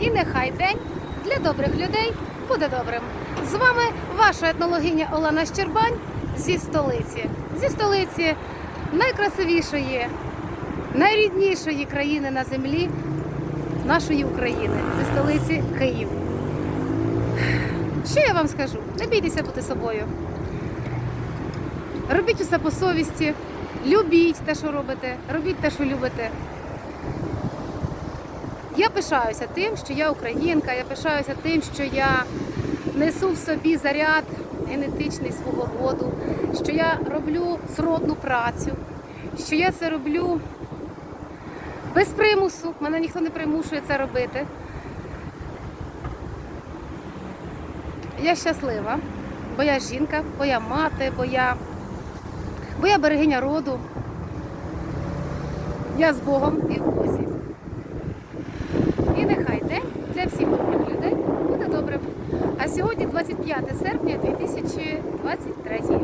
І нехай день для добрих людей буде добрим. З вами ваша етнологиня Олена Щербань зі столиці. Зі столиці найкрасивішої, найріднішої країни на землі нашої України, зі столиці Київ. Що я вам скажу? Не бійтеся бути собою. Робіть усе по совісті, любіть те, що робите, робіть те, що любите. Я пишаюся тим, що я українка, я пишаюся тим, що я несу в собі заряд генетичний свого роду, що я роблю сродну працю, що я це роблю без примусу, мене ніхто не примушує це робити. Я щаслива, бо я жінка, бо я мати, бо я, бо я берегиня роду. Я з Богом і в Бозі. А сьогодні 25 серпня 2023